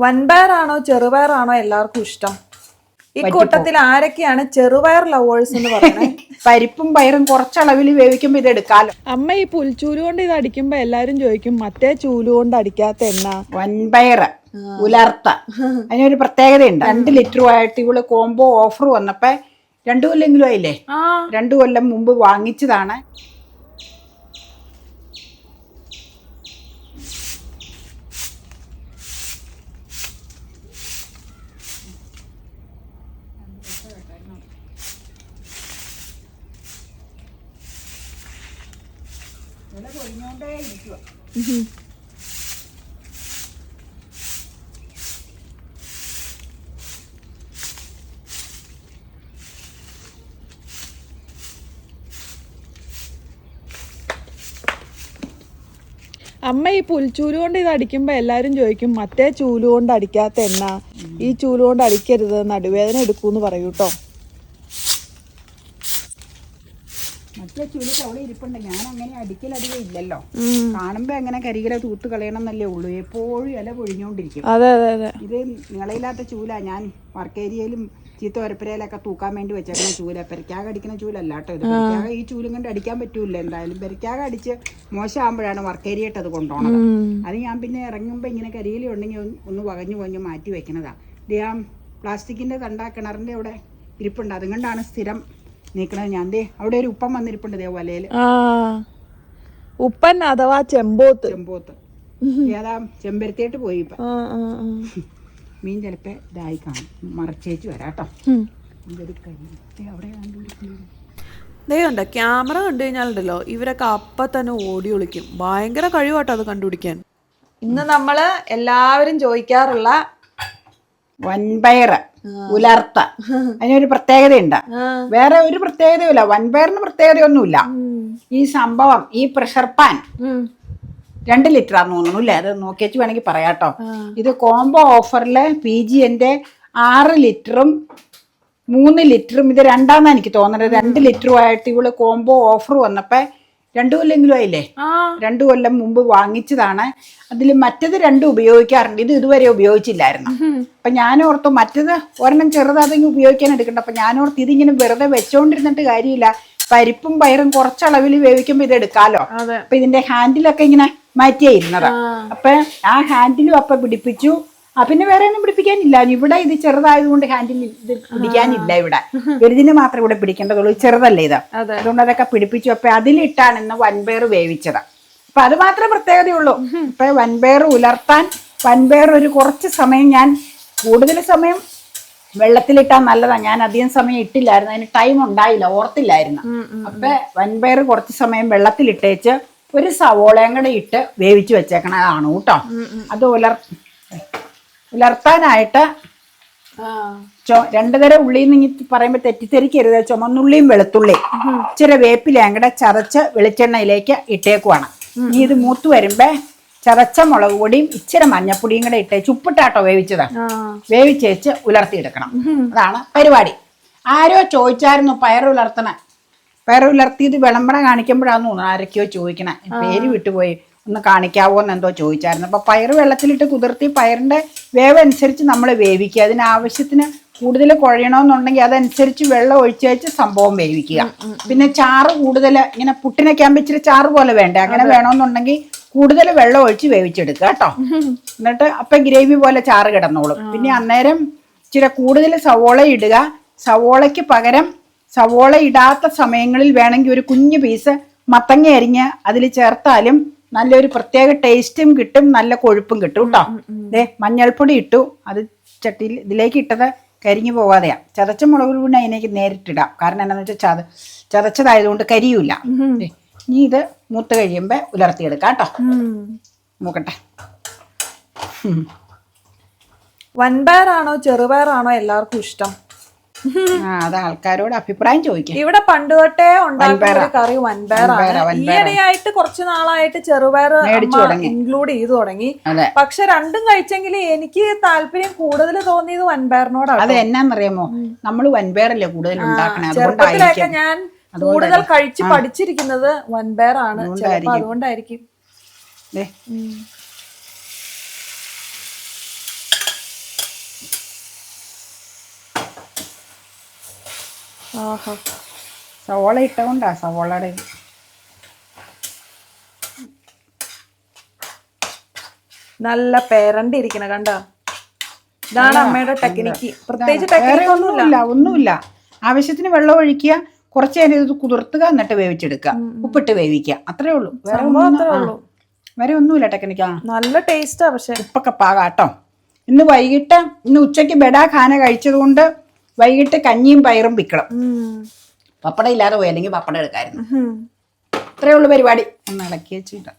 വൻപയറാണോ ചെറുപയറാണോ എല്ലാവർക്കും ഇഷ്ടം? ഈ കൂട്ടത്തിൽ ആരൊക്കെയാണ് ചെറുപയർ ലവേഴ്സ് എന്ന് പറയുന്നത്? പരിപ്പും പയറും കുറച്ചളവിൽ വേവിക്കുമ്പോൾ ഇത് എടുക്കാലോ. അമ്മ ഈ പുൽച്ചൂൽ കൊണ്ട് ഇത് അടിക്കുമ്പോ എല്ലാരും ചോദിക്കും മറ്റേ ചൂൽ കൊണ്ട് അടിക്കാത്ത എന്നാ? വൻപയറ് ഉലർത്ത. അതിനൊരു പ്രത്യേകതയുണ്ട്. രണ്ട് ലിറ്ററുമായിട്ട് ഇവൾ കോംബോ ഓഫർ വന്നപ്പോ രണ്ടു കൊല്ലെങ്കിലും ആയില്ലേ? രണ്ടു കൊല്ലം മുമ്പ് വാങ്ങിച്ചതാണ്. അമ്മ ഈ പുൽച്ചൂൽ കൊണ്ട് ഇത് അടിക്കുമ്പോ എല്ലാരും ചോദിക്കും മറ്റേ ചൂൽ കൊണ്ട് അടിക്കാത്ത എന്നാ? ഈ ചൂൽ കൊണ്ട് അടിക്കരുത് നടുവേദന എടുക്കൂന്ന് പറയൂട്ടോ. മറ്റേ ചുരുക്ക് അവിടെ ഇരിപ്പുണ്ട്. ഞാൻ അങ്ങനെ അടിക്കലധികം ഇല്ലല്ലോ. കാണുമ്പോ എങ്ങനെ കരികില തൂത്ത് കളയണം എന്നല്ലേ ഉള്ളൂ. എപ്പോഴും ഇല പൊഴിഞ്ഞോണ്ടിരിക്കും. ഇത് നിളയില്ലാത്ത ചൂലാ. ഞാൻ വർക്ക് ഏരിയയിലും ചീത്ത ഒരപ്പരയിലൊക്കെ തൂക്കാൻ വേണ്ടി വെച്ചേക്കുന്ന ചൂല. പെരക്കാക അടിക്കുന്ന ചൂലല്ല കേട്ടോ ഇത്. പെരക്കാക ഈ ചൂലും കൊണ്ട് അടിക്കാൻ പറ്റൂല എന്തായാലും പെരക്കാക അടിച്ച് മോശമാകുമ്പോഴാണ് വർക്ക് ഏരിയയിട്ട് അത് കൊണ്ടുപോകണത് അത് ഞാൻ പിന്നെ ഇറങ്ങുമ്പോ ഇങ്ങനെ കരിയില ഉണ്ടെങ്കിൽ ഒന്ന് വകഞ്ഞു വകഞ്ഞ് മാറ്റി വെക്കണതാ. ഇത് ആ പ്ലാസ്റ്റിക്കിന്റെ തണ്ട കിണറിന്റെ അവിടെ ഇരിപ്പുണ്ട്. അതുകൊണ്ടാണ് സ്ഥിരം നീക്കണത് ഞാൻ ദേ അവിടെ ഒരു ഉപ്പം വന്നിരിപ്പുണ്ട് ദേ വലയിൽ ആ. ഉപ്പൻ അഥവാ ചെമ്പോത്ത്. ചെമ്പോത്ത്. ഏതാ? ചെമ്പരത്തിയിട്ട് പോയി ഇപ്പം. മീൻ ചിലപ്പോൾ ഇതായി കാണും. മറച്ചേച്ച് വരാട്ടോ. ഇതൊരു കൈ അവിടെ ദൈവമുണ്ട് ക്യാമറ കണ്ടു കഴിഞ്ഞാലുണ്ടല്ലോ ഇവരൊക്കെ അപ്പൊ തന്നെ ഓടി ഒളിക്കും. ഭയങ്കര കഴിവാട്ടോ അത് കണ്ടുപിടിക്കാൻ. ഇന്ന് നമ്മൾ എല്ലാവരും ചോദിക്കാറുള്ള വൻപയറ്. ഉലർത്ത. അതിനൊരു പ്രത്യേകതയുണ്ട്. വേറെ ഒരു പ്രത്യേകതയുമില്ല. വൻപയറിന് പ്രത്യേകതയൊന്നുമില്ല. ഈ സംഭവം ഈ പ്രഷർ പാൻ. രണ്ട് ലിറ്റർ ആണെന്ന് തോന്നുന്നു അല്ലേ? അത് നോക്കിയച്ച് വേണമെങ്കിൽ പറയാട്ടോ ഇത് കോംബോ ഓഫറിൽ പി ജി എന്റെ ആറ് ലിറ്ററും മൂന്ന് ലിറ്ററും. ഇത് രണ്ടാന്നാ എനിക്ക് തോന്നുന്നത്. രണ്ട് ലിറ്ററുമായിട്ട് ഇവൾ കോംബോ ഓഫർ വന്നപ്പോ രണ്ടു കൊല്ലെങ്കിലും ആയില്ലേ? രണ്ടു കൊല്ലം മുമ്പ് വാങ്ങിച്ചതാണ്. അതിൽ മറ്റത് രണ്ടും ഉപയോഗിക്കാറുണ്ട്. ഇത് ഇതുവരെ ഉപയോഗിച്ചില്ലായിരുന്നു. അപ്പൊ ഞാൻ ഓർത്തു മറ്റത് ഒരെണ്ണം ചെറുതാതെങ്കിൽ ഉപയോഗിക്കാൻ എടുക്കണ്ട. അപ്പൊ ഞാൻ ഓർത്ത് ഇതിങ്ങനെ വെറുതെ വെച്ചോണ്ടിരുന്നിട്ട് കാര്യമില്ല. പരിപ്പും പയറും കുറച്ചളവിൽ വേവിക്കുമ്പോ ഇത് എടുക്കാലോ. അപ്പൊ ഇതിന്റെ ഹാൻഡിലൊക്കെ ഇങ്ങനെ മാറ്റിയായിരുന്നതാ അപ്പൊ ആ ഹാൻഡിലും അപ്പൊ പിടിപ്പിച്ചു. ആ പിന്നെ വേറെ ഒന്നും പിടിപ്പിക്കാനില്ല. ഇവിടെ ഇത് ചെറുതായതുകൊണ്ട് ഹാൻഡിൽ ഇത് പിടിക്കാനില്ല ഇവിടെ. വലുതിന് മാത്രമേ ഇവിടെ പിടിക്കേണ്ടതുള്ളൂ. ചെറുതല്ലേ ഇത്. അതുകൊണ്ട് അതൊക്കെ പിടിപ്പിച്ചു. അപ്പൊ അതിലിട്ടാണ് ഇന്ന് വൻപയർ വേവിച്ചത്. അപ്പൊ അത് മാത്രമേ പ്രത്യേകതയുള്ളൂ. ഇപ്പൊ വൻപയർ ഉലർത്താൻ വൻപയർ ഒരു കുറച്ച് സമയം ഞാൻ കൂടുതൽ സമയം വെള്ളത്തിലിട്ടാൽ നല്ലതാണ് ഞാൻ അധികം സമയം ഇട്ടില്ലായിരുന്നു. അതിന് ടൈം ഉണ്ടായില്ല. ഓർത്തില്ലായിരുന്നു. അപ്പൊ വൻപയർ കുറച്ച് സമയം വെള്ളത്തിലിട്ടേച്ച് ഒരു സവോളയും കൂടെ ഇട്ട് വേവിച്ച് വെച്ചേക്കണതാണ് കേട്ടോ. അത് ഉലർ ഉലർത്താനായിട്ട് ചൊ രണ്ടു തരം ഉള്ളി എന്ന് പറയുമ്പോൾ തെറ്റിദ്ധരിക്കരുത്. ചുമന്നുള്ളിയും വെളുത്തുള്ളിയും. ഇച്ചിരി വേപ്പിലയും കൂടെ ചതച്ച് വെളിച്ചെണ്ണയിലേക്ക് ഇട്ടേക്കുവാണ്. ഇനി ഇത് മൂത്ത് വരുമ്പോ ചതച്ച മുളക് പൊടിയും ഇച്ചിരി മഞ്ഞപ്പൊടിയും കൂടെ ഇട്ടേച്ച് ഉപ്പിട്ടാട്ടോ വേവിച്ചതാണ് വേവിച്ചേച്ച് ഉലർത്തിയെടുക്കണം. അതാണ് പരിപാടി. ആരോ ചോദിച്ചായിരുന്നു പയർ ഉലർത്തണ. പയർ ഉലർത്തിയത് വിളമ്പണ കാണിക്കുമ്പോഴാന്ന് തോന്നുന്നു. ആരൊക്കെയോ ചോദിക്കണേ. പേര് വിട്ടുപോയി. ഒന്ന് കാണിക്കാവോ എന്ന് എന്തോ ചോദിച്ചായിരുന്നു. അപ്പോൾ പയർ വെള്ളത്തിലിട്ട് കുതിർത്തി പയറിന്റെ വേവ് അനുസരിച്ച് നമ്മൾ വേവിക്കുക. അതിന് ആവശ്യത്തിന് കൂടുതൽ കുഴയണമെന്നുണ്ടെങ്കിൽ അതനുസരിച്ച് വെള്ളം ഒഴിച്ച് വെച്ച് സംഭവം വേവിക്കുക. പിന്നെ ചാറ് കൂടുതൽ ഇങ്ങനെ പുട്ടിനൊക്കെയാൻ വെച്ചിട്ട് ഇച്ചിരി ചാറ് പോലെ വേണ്ട? അങ്ങനെ വേണമെന്നുണ്ടെങ്കിൽ കൂടുതൽ വെള്ളം ഒഴിച്ച് വേവിച്ചെടുക്കുക കേട്ടോ. എന്നിട്ട് അപ്പം ഗ്രേവി പോലെ ചാറ് കിടന്നോളും. പിന്നെ അന്നേരം ഇച്ചിരി കൂടുതൽ സവോള ഇടുക. സവോളയ്ക്ക് പകരം സവോള ഇടാത്ത സമയങ്ങളിൽ വേണമെങ്കിൽ ഒരു കുഞ്ഞു പീസ് മത്തങ്ങ അരിഞ്ഞ് അതിൽ ചേർത്താലും നല്ലൊരു പ്രത്യേക ടേസ്റ്റും കിട്ടും നല്ല കൊഴുപ്പും കിട്ടും കേട്ടോ ദേ മഞ്ഞൾപ്പൊടി ഇട്ടു. അത് ചട്ടിയിൽ ഇതിലേക്ക് ഇട്ടത് കരിഞ്ഞു പോകാതെയാ. ചതച്ച മുളക് പൊടി അതിനേക്ക് നേരിട്ടിടാം കാരണം എന്താണെന്ന് വെച്ചാൽ ചത ചതച്ചതായതുകൊണ്ട് കരിയൂല. ഇനി ഇത് മൂത്ത് കഴിയുമ്പോൾ ഉലർത്തിയെടുക്കാം കേട്ടോ നോക്കട്ടെ. വൻപയറാണോ ചെറുപയറാണോ എല്ലാവർക്കും ഇഷ്ടം? അത് ആൾക്കാരോട് അഭിപ്രായം ചോദിക്കും. ഇവിടെ പണ്ട് തൊട്ടേ ഉണ്ടാക്കുന്ന കറി വൻപയറാണ് വൻപയറാ, വൻപയറാ. ഈയിടെയായിട്ട് കുറച്ച് നാളായിട്ട് ചെറുപയർ ഇൻക്ലൂഡ് ചെയ്തു തുടങ്ങി. പക്ഷെ രണ്ടും കഴിച്ചെങ്കിൽ എനിക്ക് താല്പര്യം കൂടുതൽ തോന്നിയത് വൻപയറിനോടാണ് അത് എന്നാന്നറിയാമോ? നമ്മൾ വൻപയറല്ലേ കൂടുതൽ ഉണ്ടാക്കണേ? ചെറുപ്പത്തിലൊക്കെ ഞാൻ കൂടുതൽ കഴിച്ച് പഠിച്ചിരിക്കുന്നത് വൻപയറാണ് അതുകൊണ്ടായിരിക്കും. അതുകൊണ്ടായിരിക്കും ദേ, ഉം. ആഹാ. സവോള ഇട്ടുകൊണ്ടാ സവോളയുടെ. നല്ല പേരണ്ടി ഇരിക്കണ കണ്ടോ? ഇതാണ് അമ്മയുടെ ടെക്നിക്ക്. പ്രത്യേകിച്ച് ടെക്നിക്കൊന്നുമില്ല ടെക്നിക്ക് ഒന്നുമില്ല. ഒന്നുമില്ല ആവശ്യത്തിന് വെള്ളം ഒഴിക്കുക കുറച്ച് നേരം ഇത് കുതിർത്തുക എന്നിട്ട് വേവിച്ചെടുക്കുക. ഉപ്പിട്ട് വേവിക്കുക. അത്രേ ഉള്ളൂ. വേറെ ഒന്നും വേറെ ഒന്നുമില്ല ടെക്നിക്കാ. നല്ല ടേസ്റ്റാ പക്ഷെ. ഉപ്പൊക്കെ പാകാട്ടോ. ഇന്ന് വൈകിട്ട് ഇന്ന് ഉച്ചയ്ക്ക് ബെഡാ ഖാന കഴിച്ചത് കൊണ്ട് വൈകിട്ട് കഞ്ഞിയും പയറും പിക്കണം പപ്പട ഇല്ലാതെ പോയി അല്ലെങ്കിൽ പപ്പടം എടുക്കായിരുന്നു. ഇത്രയേ ഇത്രേ ഉള്ളൂ പരിപാടി. ഒന്ന് ഇളക്കി വെച്ചിട്ട്.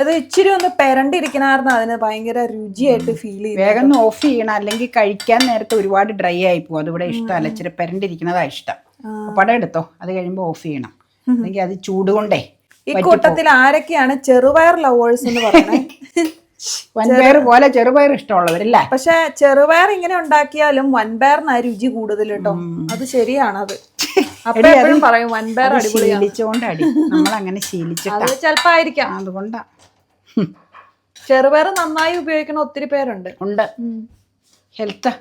അത് ഇച്ചിരി ഒന്ന് പെരണ്ടിരിക്കണായിരുന്നു. അതിന് ഭയങ്കര രുചിയായിട്ട് ഫീൽ ചെയ്യും വേഗം ഒന്ന് ഓഫ് ചെയ്യണം. അല്ലെങ്കിൽ കഴിക്കാൻ നേരത്തെ ഒരുപാട് ഡ്രൈ ആയി പോകും. അതിവിടെ ഇഷ്ടമല്ല. ഇച്ചിരി പെരണ്ടിരിക്കുന്നതാ ഇഷ്ടം. പടം എടുത്തോ? അത് കഴിയുമ്പോൾ ഓഫ് ചെയ്യണം. അല്ലെങ്കിൽ അത് ചൂടുകൊണ്ടേ ഈ കൂട്ടത്തിൽ ആരൊക്കെയാണ് ചെറുപയർ ലവേഴ്സ് എന്ന് പറയുന്നത്? വൻപയർ പോലെ ചെറുപയർ ഇഷ്ടമുള്ളവരല്ലേ പക്ഷെ ചെറുപയർ ഇങ്ങനെ ഉണ്ടാക്കിയാലും വൻപയറിന് ആ രുചി കൂടുതൽ കേട്ടോ അത് ശരിയാണ് അത്. അപ്പൊ എപ്പോഴും പറയും വൻപയർ അടി നമ്മൾ അങ്ങനെ ശീലിച്ചിട്ടാ. അത് ചിലപ്പോ ആയിരിക്കാം. അതുകൊണ്ടാ. ചെറുപയർ നന്നായി ഉപയോഗിക്കുന്ന ഒത്തിരി പേരുണ്ട്. ഉണ്ട്. ഹെൽത്ത്.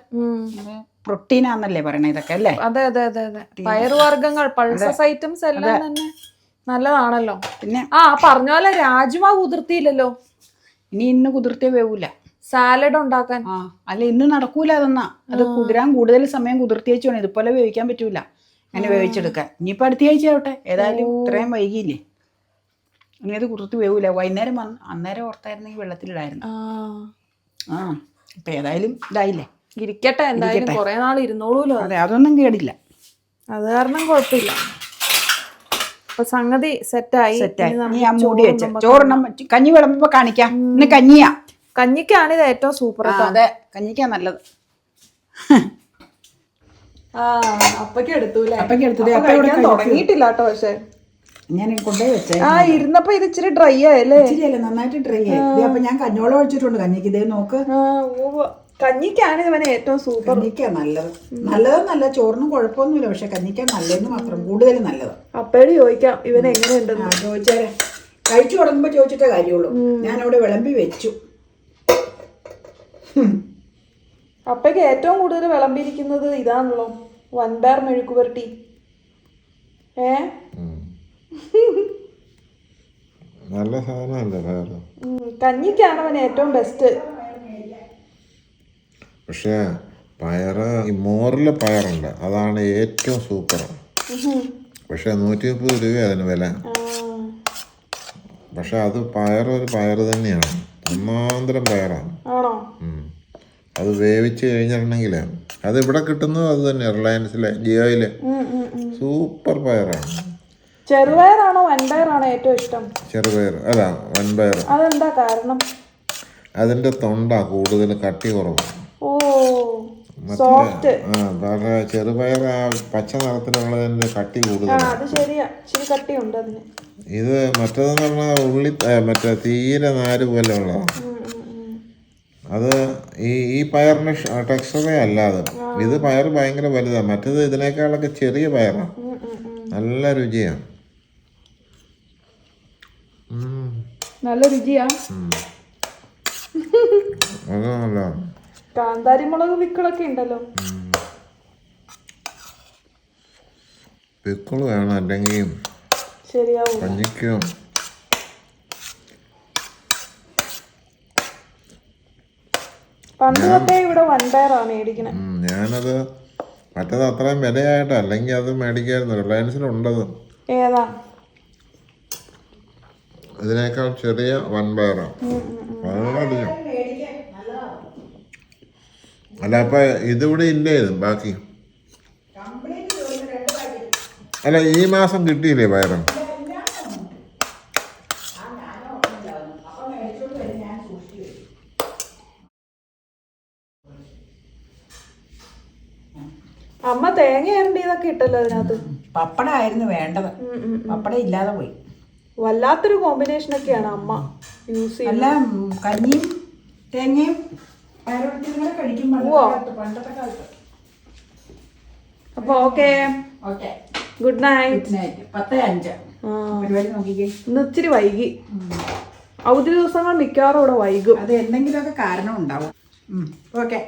പ്രോട്ടീനാന്നല്ലേ പറയണ ഇതൊക്കെ അല്ലേ? അതെ അതെ അതെ അതെ. പയറുവർഗങ്ങൾ പൾസസ് ഐറ്റംസ് എല്ലാം തന്നെ നല്ലതാണല്ലോ. പിന്നെ ആ പറഞ്ഞ പോലെ രാജ്മ കുതിർത്തിയില്ലല്ലോ. ഇനി ഇന്ന് കുതിർത്തേ വേവൂല. സാലഡ് ഉണ്ടാക്കാൻ. ആ അല്ല ഇന്ന് നടക്കൂല അതെന്നാ. അത് കുതിരാൻ കൂടുതൽ സമയം കുതിർത്തി വെച്ച് വേണം. ഇതുപോലെ വേവിക്കാൻ പറ്റൂല. അങ്ങനെ വേവിച്ചെടുക്കാൻ. ഇനിയിപ്പോൾ അടുത്ത ആഴ്ച ആവട്ടെ ഏതായാലും ഇത്രയും വൈകിയില്ലേ? ഇനി അത് കുതിർത്തി വേവൂല. വൈകുന്നേരം വന്ന് അന്നേരം ഓർത്തായിരുന്നെങ്കിൽ വെള്ളത്തിലിടായിരുന്നു. ആ. ആ ഇപ്പം ഏതായാലും ഇതായില്ലേ? ഇരിക്കട്ടെ എന്തായാലും കുറെ നാൾ ഇരുന്നോളൂല്ലോ അതെ അതൊന്നും കേടില്ല. അത് കാരണം കുഴപ്പമില്ല. അപ്പൊ സംഗതി സെറ്റായി. മൂടി വെച്ച. ചോറെണ്ണം വെച്ച് കഞ്ഞി വിളമ്പോ കാണിക്കാം. ഇന്ന് കഞ്ഞിയാ. കഞ്ഞിക്കാണ് ഇത് ഏറ്റവും സൂപ്പർ അതെ. കഞ്ഞിക്കാ നല്ലത്. അപ്പക്ക് തുടങ്ങിയിട്ടില്ല കേട്ടോ പക്ഷെ. ഞാൻ വെച്ചേ. ആ ഇരുന്നപ്പോ ഇത് ഇച്ചിരി ഡ്രൈ ആയല്ലേ? ഇച്ചിരിയല്ലേ നന്നായിട്ട് ഡ്രൈ ആയി. അപ്പൊ ഞാൻ കഞ്ഞോളം ഒഴിച്ചിട്ടുണ്ട്. കഞ്ഞിക്ക് ഇതേ നോക്ക്. കഞ്ഞിക്കാണ് ഇവന് ഏറ്റവും സൂപ്പർ കഞ്ഞിക്ക നല്ലത്. നല്ലതെന്നല്ല ചോറിനും കുഴപ്പമൊന്നുമില്ല പക്ഷെ കഞ്ഞിക്ക നല്ലതെന്ന് മാത്രം കൂടുതൽ നല്ലത്. അപ്പോഴും ചോദിക്കാം ഇവൻ എങ്ങനെയുണ്ടെന്ന്. ചോദിച്ചാലേ. ചോദിച്ചേ കഴിച്ചു തുടങ്ങുമ്പോ ചോദിച്ചിട്ടേ കാര്യമുള്ളൂ. ഞാനവിടെ അവിടെ വിളമ്പി വെച്ചു. അപ്പയ്ക്ക് ഏറ്റവും കൂടുതൽ വിളമ്പിയിരിക്കുന്നത് ഇതാണല്ലോ വൻപയർ മെഴുക്കുപുരട്ടി ഏ? നല്ല സാധനമല്ലേ കഞ്ഞിക്കാണ് അവൻ ഏറ്റവും ബെസ്റ്റ് പക്ഷേ പയറ് ഈ മോറിലെ പയറുണ്ട്. അതാണ് ഏറ്റവും സൂപ്പർ പക്ഷെ നൂറ്റി മുപ്പത് രൂപ അതിന് വില. പക്ഷെ അത് പയർ ഒരു പയർ തന്നെയാണ്. ഒന്നാന്തരം പയറാണ്. അത് വേവിച്ച് കഴിഞ്ഞിട്ടുണ്ടെങ്കിൽ അത് ഇവിടെ കിട്ടുന്നത് അത് തന്നെ റിലയൻസിലെ ജിയോയിലെ. സൂപ്പർ പയറാണ്. ചെറുപയറാണോ വൻപയറാണോ ഏറ്റവും ഇഷ്ടം? ചെറുപയർ അല്ല വൻപയർ അതെന്താ കാരണം? അതിന്റെ തൊണ്ട കൂടുതൽ കട്ടി കുറവാണ്. ഓ സോഫ്റ്റ്. ചെറുപയർ പച്ച നിറത്തിലുള്ളതിന്റെ കട്ടി കൂടുതൽ അത് ശരിയാ. ഇച്ചിരി കട്ടിയുണ്ട് അതിന്. ഇത് മറ്റേതെന്ന് പറഞ്ഞാൽ ഉള്ളി മറ്റേ തീരെ നാര് പോലെ ഉള്ളതാണ്. അത് ഈ ഈ പയറിന് ടെക്സ്ചറേ അല്ലാതെ. ഇത് പയർ ഭയങ്കര വലുതാണ് മറ്റേത് ഇതിനേക്കാളൊക്കെ ചെറിയ പയറാണ്. നല്ല രുചിയാണ് നല്ല രുചിയാ. അത് നല്ലതാണ്. കാന്താരി മുളക് വിക്കളൊക്കെ ഉണ്ടല്ലോ. പിക്കിൾ വേണം അല്ലെങ്കിൽ ശരിയാവും കഞ്ഞിക്കും പണ്ട് തൊട്ടേ ഇവിടെ വൻപയറാണ് മേടിക്കണേ. ഉം, ഞാനത് മറ്റത് അത്രയും വിലയായിട്ട് അല്ലെങ്കിൽ അത് മേടിക്കായിരുന്നു. റിലയൻസിലുണ്ടത് ഏതാ? ഇതിനേക്കാൾ ചെറിയ വൻപയറാണ് വളരെയധികം അല്ല അപ്പൊ ഇതിവിടെ ഇല്ലേ ഇത് ബാക്കി. അല്ല ഈ മാസം കിട്ടിയില്ലേ പയറ്? അമ്മ തേങ്ങ ഇരണ്ടിയതൊക്കെ ഇട്ടല്ലോ അതിനകത്ത്. പപ്പടമായിരുന്നു വേണ്ടത്. പപ്പട ഇല്ലാതെ പോയി. വല്ലാത്തൊരു കോമ്പിനേഷൻ ഒക്കെയാണ് അമ്മ യൂസ് ചെയ്യുന്നത്. കഞ്ഞിയും തേങ്ങയും അപ്പൊ ഓക്കെ. Good night. ഇന്ന് ഇച്ചിരി വൈകി. അവധി ദിവസങ്ങൾ മിക്കവാറും ഇവിടെ വൈകും. അത് എന്തെങ്കിലുമൊക്കെ കാരണം ഉണ്ടാവും. ഓക്കെ.